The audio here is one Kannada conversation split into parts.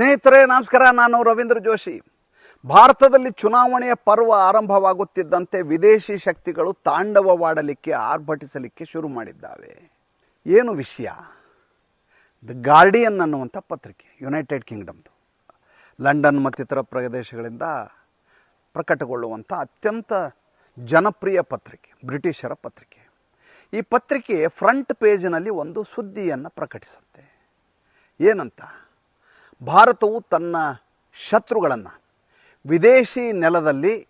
ಸ್ನೇಹಿತರೆ, ನಮಸ್ಕಾರ. ನಾನು ರವೀಂದ್ರ ಜೋಶಿ. ಭಾರತದಲ್ಲಿ ಚುನಾವಣೆಯ ಪರ್ವ ಆರಂಭವಾಗುತ್ತಿದ್ದಂತೆ ವಿದೇಶಿ ಶಕ್ತಿಗಳು ತಾಂಡವವಾಡಲಿಕ್ಕೆ, ಆರ್ಭಟಿಸಲಿಕ್ಕೆ ಶುರು ಮಾಡಿದ್ದಾವೆ. ಏನು ವಿಷಯ? ದ ಗಾರ್ಡಿಯನ್ ಅನ್ನುವಂಥ ಪತ್ರಿಕೆ, ಯುನೈಟೆಡ್ ಕಿಂಗ್ಡಮ್ದು. ಲಂಡನ್ ಮತ್ತಿತರ ಪ್ರದೇಶಗಳಿಂದ ಪ್ರಕಟಗೊಳ್ಳುವಂಥ ಅತ್ಯಂತ ಜನಪ್ರಿಯ ಪತ್ರಿಕೆ, ಬ್ರಿಟಿಷರ ಪತ್ರಿಕೆ. ಈ ಪತ್ರಿಕೆ ಫ್ರಂಟ್ ಪೇಜ್ನಲ್ಲಿ ಒಂದು ಸುದ್ದಿಯನ್ನು ಪ್ರಕಟಿಸುತ್ತೆ. ಏನಂತ? ಭಾರತವು ತನ್ನ ಶತ್ರುಗಳನ್ನು ವಿದೇಶಿ ನೆಲದಲ್ಲಿ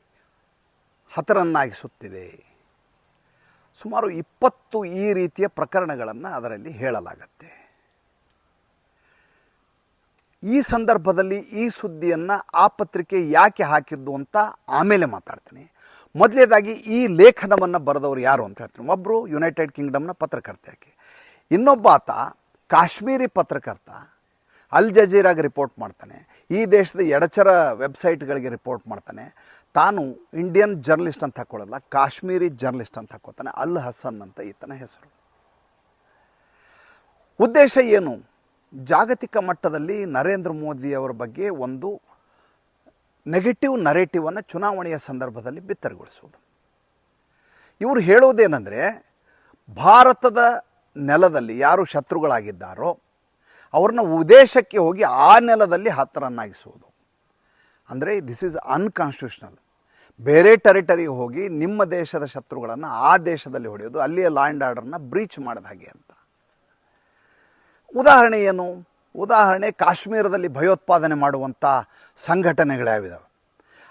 ಹತರನ್ನಾಗಿಸುತ್ತಿದೆ. ಸುಮಾರು ಇಪ್ಪತ್ತು ಈ ರೀತಿಯ ಪ್ರಕರಣಗಳನ್ನು ಅದರಲ್ಲಿ ಹೇಳಲಾಗತ್ತೆ. ಈ ಸಂದರ್ಭದಲ್ಲಿ ಈ ಸುದ್ದಿಯನ್ನು ಆ ಪತ್ರಿಕೆ ಯಾಕೆ ಹಾಕಿದ್ದು ಅಂತ ಆಮೇಲೆ ಮಾತಾಡ್ತೀನಿ. ಮೊದಲೇದಾಗಿ ಈ ಲೇಖನವನ್ನು ಬರೆದವರು ಯಾರು ಅಂತ ಹೇಳ್ತೀನಿ. ಒಬ್ಬರು ಯುನೈಟೆಡ್ ಕಿಂಗ್ಡಮ್ನ ಪತ್ರಕರ್ತೆ ಆಕೆ. ಇನ್ನೊಬ್ಬ ಆತ ಕಾಶ್ಮೀರಿ ಪತ್ರಕರ್ತ. ಅಲ್ ಜಜೀರಾಗೆ ರಿಪೋರ್ಟ್ ಮಾಡ್ತಾನೆ. ಈ ದೇಶದ ಎಡಚರ ವೆಬ್ಸೈಟ್ಗಳಿಗೆ ರಿಪೋರ್ಟ್ ಮಾಡ್ತಾನೆ. ತಾನು ಇಂಡಿಯನ್ ಜರ್ನಲಿಸ್ಟ್ ಅಂತ ಹಾಕೊಳ್ಳಲ್ಲ, ಕಾಶ್ಮೀರಿ ಜರ್ನಲಿಸ್ಟ್ ಅಂತ ಹಾಕೋತಾನೆ, ಅಲ್ ಹಸನ್ ಅಂತ ಈತನ ಹೆಸರು. ಉದ್ದೇಶ ಏನು? ಜಾಗತಿಕ ಮಟ್ಟದಲ್ಲಿ ನರೇಂದ್ರ ಮೋದಿಯವರ ಬಗ್ಗೆ ಒಂದು ನೆಗೆಟಿವ್ ನರೇಟಿವನ್ನು ಚುನಾವಣೆಯ ಸಂದರ್ಭದಲ್ಲಿ ಬಿತ್ತರಗೊಳಿಸುವುದು. ಇವರು ಹೇಳೋದೇನೆಂದರೆ, ಭಾರತದ ನೆಲದಲ್ಲಿ ಯಾರು ಶತ್ರುಗಳಾಗಿದ್ದಾರೋ ಅವ್ರನ್ನ ಉದ್ದೇಶಕ್ಕೆ ಹೋಗಿ ಆ ನೆಲದಲ್ಲಿ ಹತ್ತರನ್ನಾಗಿಸುವುದು. ಅಂದರೆ ದಿಸ್ ಈಸ್ ಅನ್ಕಾನ್ಸ್ಟಿಟ್ಯೂಷನಲ್ ಬೇರೆ ಟೆರಿಟರಿಗೆ ಹೋಗಿ ನಿಮ್ಮ ದೇಶದ ಶತ್ರುಗಳನ್ನು ಆ ದೇಶದಲ್ಲಿ ಹೊಡೆಯೋದು, ಅಲ್ಲಿಯ ಲಾ ಆ್ಯಂಡ್ ಆರ್ಡರ್ನ ಬ್ರೀಚ್ ಮಾಡಿದ ಹಾಗೆ ಅಂತ. ಉದಾಹರಣೆ ಏನು? ಉದಾಹರಣೆ ಕಾಶ್ಮೀರದಲ್ಲಿ ಭಯೋತ್ಪಾದನೆ ಮಾಡುವಂಥ ಸಂಘಟನೆಗಳ್ಯಾವಿದಾವೆ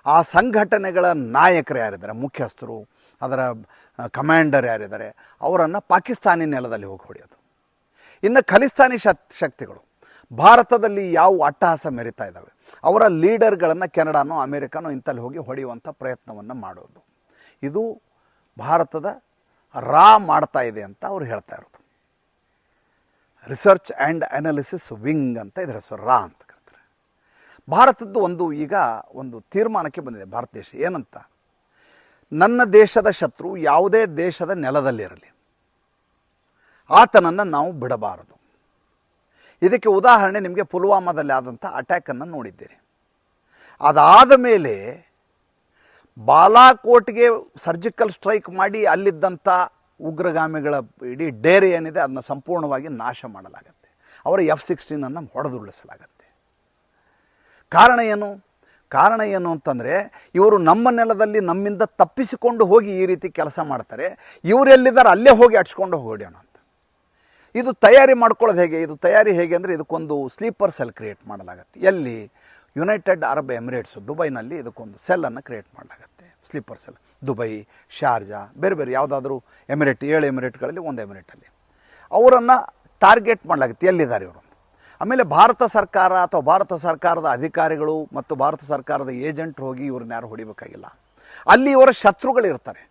ಆ ಸಂಘಟನೆಗಳ ನಾಯಕರು ಯಾರಿದ್ದಾರೆ? ಮುಖ್ಯಸ್ಥರು, ಅದರ ಕಮಾಂಡರ್ ಯಾರಿದ್ದಾರೆ? ಅವರನ್ನು ಪಾಕಿಸ್ತಾನಿ ನೆಲದಲ್ಲಿ ಹೋಗಿ ಹೊಡೆಯೋದು. ಇನ್ನು ಖಲಿಸ್ತಾನಿ ಶಕ್, ಶಕ್ತಿಗಳು ಭಾರತದಲ್ಲಿ ಯಾವ ಅಟ್ಟಹಾಸ ಮೆರಿತಾ ಇದ್ದಾವೆ? ಅವರ ಲೀಡರ್ಗಳನ್ನು ಕೆನಡಾನೋ ಅಮೇರಿಕಾನೋ ಇಂಥಲ್ಲಿ ಹೋಗಿ ಹೊಡೆಯುವಂಥ ಪ್ರಯತ್ನವನ್ನು ಮಾಡೋದು. ಇದು ಭಾರತದ ರಾ ಮಾಡ್ತಾ ಇದೆ ಅಂತ ಅವ್ರು ಹೇಳ್ತಾ ಇರೋದು. ರಿಸರ್ಚ್ ಆ್ಯಂಡ್ ಅನಾಲಿಸಿಸ್ ವಿಂಗ್ ಅಂತ ಇದ್ರ ಹೆಸರು, ರಾ ಅಂತ ಕರೀತಾರೆ. ಭಾರತದ್ದು ಒಂದು ಈಗ ಒಂದು ತೀರ್ಮಾನಕ್ಕೆ ಬಂದಿದೆ ಭಾರತ ದೇಶ. ಏನಂತ? ನನ್ನ ದೇಶದ ಶತ್ರು ಯಾವುದೇ ದೇಶದ ನೆಲದಲ್ಲಿರಲಿ ಆತನನ್ನು ನಾವು ಬಿಡಬಾರದು. ಇದಕ್ಕೆ ಉದಾಹರಣೆ ನಿಮಗೆ ಪುಲ್ವಾಮಾದಲ್ಲಿ ಆದಂಥ ಅಟ್ಯಾಕನ್ನು ನೋಡಿದ್ದೀರಿ. ಅದಾದ ಮೇಲೆ ಬಾಲಾಕೋಟ್ಗೆ ಸರ್ಜಿಕಲ್ ಸ್ಟ್ರೈಕ್ ಮಾಡಿ ಅಲ್ಲಿದ್ದಂಥ ಉಗ್ರಗಾಮಿಗಳ ಇಡೀ ಡೇರೆ ಏನಿದೆ ಅದನ್ನ ಸಂಪೂರ್ಣವಾಗಿ ನಾಶ ಮಾಡಲಾಗತ್ತೆ. ಅವರ ಎಫ್ ಸಿಕ್ಸ್ಟೀನನ್ನು ಹೊಡೆದುರುಳಿಸಲಾಗತ್ತೆ. ಕಾರಣ ಏನು? ಕಾರಣ ಏನು ಅಂತಂದರೆ ಇವರು ನಮ್ಮ ನೆಲದಲ್ಲಿ ನಮ್ಮಿಂದ ತಪ್ಪಿಸಿಕೊಂಡು ಹೋಗಿ ಈ ರೀತಿ ಕೆಲಸ ಮಾಡ್ತಾರೆ. ಇವರೆಲ್ಲಿದ್ದಾರೆ ಅಲ್ಲೇ ಹೋಗಿ ಅಟ್ಸ್ಕೊಂಡು ಹೋಗೋಣ ಇದು ತಯಾರಿ ಮಾಡ್ಕೊಳ್ಳೋದು ಹೇಗೆ? ಇದು ತಯಾರಿ ಹೇಗೆ ಅಂದರೆ ಇದಕ್ಕೊಂದು ಸ್ಲೀಪರ್ ಸೆಲ್ ಕ್ರಿಯೇಟ್ ಮಾಡಲಾಗತ್ತೆ. ಎಲ್ಲಿ? ಯುನೈಟೆಡ್ ಅರಬ್ ಎಮಿರೇಟ್ಸು, ದುಬೈನಲ್ಲಿ ಇದಕ್ಕೊಂದು ಸೆಲ್ಲನ್ನು create ಮಾಡಲಾಗತ್ತೆ. Sleeper cell. Dubai, Sharjah, ಬೇರೆ ಬೇರೆ ಯಾವುದಾದ್ರೂ ಎಮಿರೇಟ್, ಏಳು ಎಮಿರೇಟ್ಗಳಲ್ಲಿ ಒಂದು ಎಮಿರೇಟಲ್ಲಿ. ಅವರನ್ನು ಟಾರ್ಗೆಟ್ ಮಾಡಲಾಗುತ್ತೆ. ಎಲ್ಲಿದ್ದಾರೆ ಇವರು? ಆಮೇಲೆ ಭಾರತ ಸರ್ಕಾರ ಅಥವಾ ಭಾರತ ಸರ್ಕಾರದ ಅಧಿಕಾರಿಗಳು ಮತ್ತು ಭಾರತ ಸರ್ಕಾರದ ಏಜೆಂಟ್ ಹೋಗಿ ಇವ್ರನ್ನ ಯಾರು ಹೊಡಿಬೇಕಾಗಿಲ್ಲ. ಅಲ್ಲಿ ಇವರ ಶತ್ರುಗಳಿರ್ತಾರೆ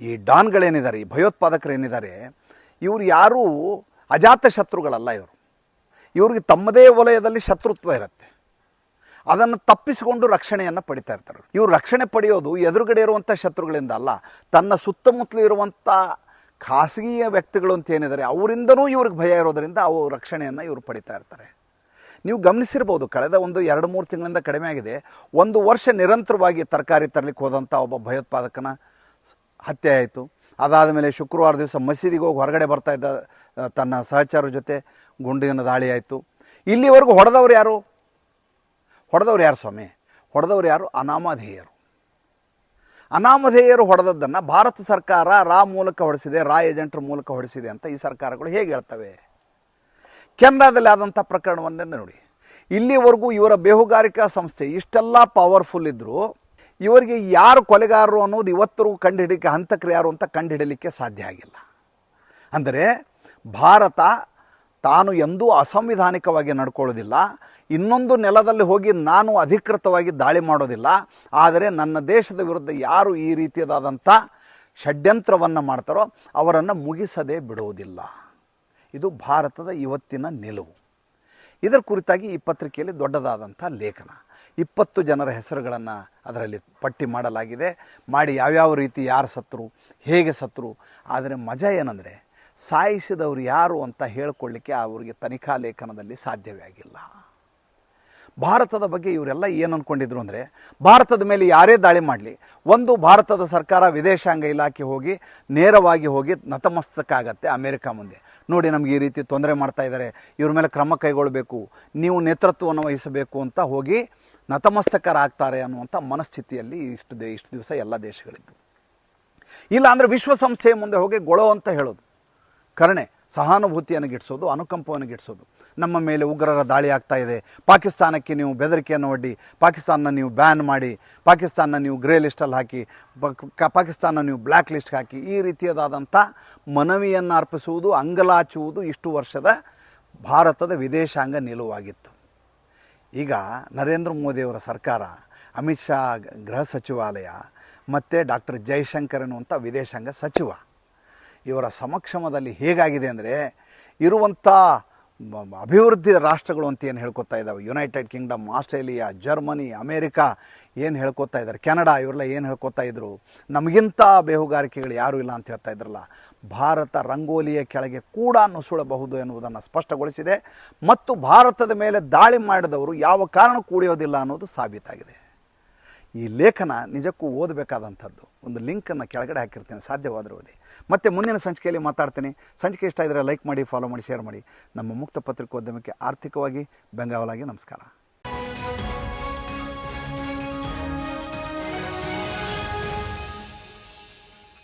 ಈ ಡಾನ್ಗಳೇನಿದ್ದಾರೆ, ಈ ಭಯೋತ್ಪಾದಕರು ಏನಿದ್ದಾರೆ ಇವರು ಯಾರೂ ಅಜಾತ ಶತ್ರುಗಳಲ್ಲ ಇವರು. ಇವ್ರಿಗೆ ತಮ್ಮದೇ ವಲಯದಲ್ಲಿ ಶತ್ರುತ್ವ ಇರುತ್ತೆ. ಅದನ್ನು ತಪ್ಪಿಸಿಕೊಂಡು ರಕ್ಷಣೆಯನ್ನು ಪಡಿತಾ ಇರ್ತಾರೆ. ಇವರು ರಕ್ಷಣೆ ಪಡೆಯೋದು ಎದುರುಗಡೆ ಇರುವಂಥ ಶತ್ರುಗಳಿಂದ ಅಲ್ಲ. ತನ್ನ ಸುತ್ತಮುತ್ತಲು ಇರುವಂಥ ಖಾಸಗಿಯ ವ್ಯಕ್ತಿಗಳು ಅಂತ ಏನಿದ್ದಾರೆ, ಅವರಿಂದನೂ ಇವ್ರಿಗೆ ಭಯ ಇರೋದರಿಂದ ಅವು ರಕ್ಷಣೆಯನ್ನು ಇವರು ಪಡಿತಾ ಇರ್ತಾರೆ. ನೀವು ಗಮನಿಸಿರ್ಬೋದು, ಕಳೆದ ಒಂದು ಎರಡು ಮೂರು ತಿಂಗಳಿಂದ ಕಡಿಮೆ ಆಗಿದೆ. ಒಂದು ವರ್ಷ ನಿರಂತರವಾಗಿ ತರಕಾರಿ ತರಲಿಕ್ಕೆ ಹೋದಂಥ ಒಬ್ಬ ಭಯೋತ್ಪಾದಕನ ಹತ್ಯೆ ಆಯಿತು. ಅದಾದ ಮೇಲೆ ಶುಕ್ರವಾರ ದಿವಸ ಮಸೀದಿಗೆ ಹೋಗಿ ಹೊರಗಡೆ ಬರ್ತಾ ಇದ್ದ ತನ್ನ ಸಹಚರ ಜೊತೆ ಗುಂಡಿನ ದಾಳಿ ಆಯಿತು. ಇಲ್ಲಿವರೆಗೂ ಹೊಡೆದವ್ರು ಯಾರು? ಹೊಡೆದವ್ರು ಯಾರು ಸ್ವಾಮಿ? ಹೊಡೆದವ್ರು ಯಾರು? ಅನಾಮಧೇಯರು. ಅನಾಮಧೇಯರು ಹೊಡೆದದ್ದನ್ನು ಭಾರತ ಸರ್ಕಾರ ರಾ ಮೂಲಕ ಹೊಡೆಸಿದೆ ರಾ ಏಜೆಂಟ್ರ ಮೂಲಕ ಹೊಡೆಸಿದೆ ಅಂತ ಈ ಸರ್ಕಾರಗಳು ಹೇಗೆ ಹೇಳ್ತವೆ? ಕೆನಡಾದಲ್ಲಿ ಆದಂಥ ಪ್ರಕರಣವನ್ನೇ ನೋಡಿ. ಇಲ್ಲಿವರೆಗೂ ಇವರ ಬೇಹುಗಾರಿಕಾ ಸಂಸ್ಥೆ ಇಷ್ಟೆಲ್ಲ ಪವರ್ಫುಲ್ ಇದ್ದರೂ ಇವರಿಗೆ ಯಾರು ಕೊಲೆಗಾರರು ಅನ್ನೋದು ಇವತ್ತರೂ ಕಂಡುಹಿಡಿಕೆ ಹಂತಕರು ಯಾರು ಅಂತ ಕಂಡುಹಿಡಲಿಕ್ಕೆ ಸಾಧ್ಯ ಆಗಿಲ್ಲ. ಅಂದರೆ ಭಾರತ ತಾನು ಎಂದೂ ಅಸಂವಿಧಾನಿಕವಾಗಿ ನಡ್ಕೊಳ್ಳೋದಿಲ್ಲ. ಇನ್ನೊಂದು ನೆಲದಲ್ಲಿ ಹೋಗಿ ನಾನು ಅಧಿಕೃತವಾಗಿ ದಾಳಿ ಮಾಡೋದಿಲ್ಲ. ಆದರೆ ನನ್ನ ದೇಶದ ವಿರುದ್ಧ ಯಾರು ಈ ರೀತಿಯದಾದಂಥ ಷಡ್ಯಂತ್ರವನ್ನು ಮಾಡ್ತಾರೋ ಅವರನ್ನು ಮುಗಿಸದೇ ಬಿಡುವುದಿಲ್ಲ. ಇದು ಭಾರತದ ಇವತ್ತಿನ ನಿಲುವು. ಇದರ ಕುರಿತಾಗಿ ಈ ಪತ್ರಿಕೆಯಲ್ಲಿ ದೊಡ್ಡದಾದಂಥ ಲೇಖನ. ಇಪ್ಪತ್ತು ಜನರ ಹೆಸರುಗಳನ್ನು ಅದರಲ್ಲಿ ಪಟ್ಟಿ ಮಾಡಲಾಗಿದೆ. ಮಾಡಿ ಯಾವ್ಯಾವ ರೀತಿ ಯಾರು ಸತ್ರು, ಹೇಗೆ ಸತ್ರು, ಆದರೆ ಮಜಾ ಏನಂದರೆ ಸಾಯಿಸಿದವರು ಯಾರು ಅಂತ ಹೇಳ್ಕೊಳ್ಳಿಕ್ಕೆ ಅವರಿಗೆ ತನಿಖಾ ಲೇಖನದಲ್ಲಿ ಸಾಧ್ಯವೇ ಆಗಿಲ್ಲ. ಭಾರತದ ಬಗ್ಗೆ ಇವರೆಲ್ಲ ಏನು ಅಂದ್ಕೊಂಡಿದ್ರು ಅಂದರೆ ಭಾರತದ ಮೇಲೆ ಯಾರೇ ದಾಳಿ ಮಾಡಲಿ, ಒಂದು ಭಾರತದ ಸರ್ಕಾರ ವಿದೇಶಾಂಗ ಇಲಾಖೆ ಹೋಗಿ ನೇರವಾಗಿ ಹೋಗಿ ನತಮಸ್ತಕ ಆಗತ್ತೆ ಅಮೇರಿಕ ಮುಂದೆ. ನೋಡಿ ನಮಗೆ ಈ ರೀತಿ ತೊಂದರೆ ಮಾಡ್ತಾ ಇದ್ದಾರೆ ಇವ್ರ ಮೇಲೆ ಕ್ರಮ ಕೈಗೊಳ್ಳಬೇಕು ನೀವು ನೇತೃತ್ವವನ್ನು ವಹಿಸಬೇಕು ಅಂತ ಹೋಗಿ ನತಮಸ್ತಕರಾಗ್ತಾರೆ ಅನ್ನುವಂಥ ಮನಸ್ಥಿತಿಯಲ್ಲಿ ಇಷ್ಟು ದೇ, ಇಷ್ಟು ದಿವಸ ಎಲ್ಲ ದೇಶಗಳಿದ್ದು. ಇಲ್ಲ ಅಂದರೆ ವಿಶ್ವಸಂಸ್ಥೆಯ ಮುಂದೆ ಹೋಗಿ ಗೊಳೋ ಅಂತ ಹೇಳೋದು. ಕರುಣೆ, ಸಹಾನುಭೂತಿಯನ್ನು ಗಿಟ್ಟಿಸೋದು ಅನುಕಂಪವನ್ನು ಗಿಟ್ಟಿಸೋದು ನಮ್ಮ ಮೇಲೆ ಉಗ್ರರ ದಾಳಿ ಆಗ್ತಾ ಇದೆ. ಪಾಕಿಸ್ತಾನಕ್ಕೆ ನೀವು ಬೆದರಿಕೆಯನ್ನು ಒಡ್ಡಿ ಪಾಕಿಸ್ತಾನ ನೀವು ಬ್ಯಾನ್ ಮಾಡಿ ಪಾಕಿಸ್ತಾನ ನೀವು ಗ್ರೇ ಲಿಸ್ಟಲ್ಲಿ ಹಾಕಿ ಪಾಕಿಸ್ತಾನ ನೀವು ಬ್ಲ್ಯಾಕ್ ಲಿಸ್ಟ್ಗೆ ಹಾಕಿ, ಈ ರೀತಿಯದಾದಂಥ ಮನವಿಯನ್ನು ಅರ್ಪಿಸುವುದು, ಅಂಗಲಾಚುವುದು ಇಷ್ಟು ವರ್ಷದ ಭಾರತದ ವಿದೇಶಾಂಗ ನಿಲುವಾಗಿತ್ತು. ಈಗ ನರೇಂದ್ರ ಮೋದಿಯವರ ಸರ್ಕಾರ, ಅಮಿತ್ ಶಾ ಗೃಹ ಸಚಿವಾಲಯ, ಮತ್ತು ಡಾಕ್ಟರ್ ಜೈಶಂಕರ್ ಅನ್ನುವಂಥ ವಿದೇಶಾಂಗ ಸಚಿವ. ಇವರ ಸಮಕ್ಷಮದಲ್ಲಿ ಹೇಗಾಗಿದೆ ಅಂದರೆ ಇರುವಂಥ ಅಭಿವೃದ್ಧಿ ರಾಷ್ಟ್ರಗಳು ಅಂತ ಏನು ಹೇಳ್ಕೊತಾ ಇದ್ದಾವೆ United Kingdom Australia Germany America ಏನು ಹೇಳ್ಕೊತಾ ಇದ್ದಾರೆ ಕೆನಡಾ ಇವರೆಲ್ಲ ಏನು ಹೇಳ್ಕೊತಾ ಇದ್ರು? ನಮಗಿಂತ ಬೇಹುಗಾರಿಕೆಗಳು ಯಾರೂ ಇಲ್ಲ ಅಂತ ಹೇಳ್ತಾ ಇದ್ರಲ್ಲ. ಭಾರತ ರಂಗೋಲಿಯ ಕೆಳಗೆ ಕೂಡ ನುಸುಳಬಹುದು ಎನ್ನುವುದನ್ನು ಸ್ಪಷ್ಟಗೊಳಿಸಿದೆ. ಮತ್ತು ಭಾರತದ ಮೇಲೆ ದಾಳಿ ಮಾಡಿದವರು ಯಾವ ಕಾರಣಕ್ಕೂ ಕೂಡಿಯೋದಿಲ್ಲ ಅನ್ನೋದು ಸಾಬೀತಾಗಿದೆ. ಈ ಲೇಖನ ನಿಜಕ್ಕೂ ಓದಬೇಕಾದಂಥದ್ದು. ಒಂದು ಲಿಂಕನ್ನು ಕೆಳಗಡೆ ಹಾಕಿರ್ತೀನಿ, ಸಾಧ್ಯವಾದರೂ ಓದಿ. ಮತ್ತೆ ಮುಂದಿನ ಸಂಚಿಕೆಯಲ್ಲಿ ಮಾತಾಡ್ತೀನಿ. ಸಂಚಿಕೆ ಇಷ್ಟ ಇದ್ದರೆ ಲೈಕ್ ಮಾಡಿ, ಫಾಲೋ ಮಾಡಿ, ಶೇರ್ ಮಾಡಿ. ನಮ್ಮ ಮುಕ್ತ ಪತ್ರಿಕೋದ್ಯಮಕ್ಕೆ ಆರ್ಥಿಕವಾಗಿ ಬೆಂಗಾವಲಾಗಿ ನಮಸ್ಕಾರ.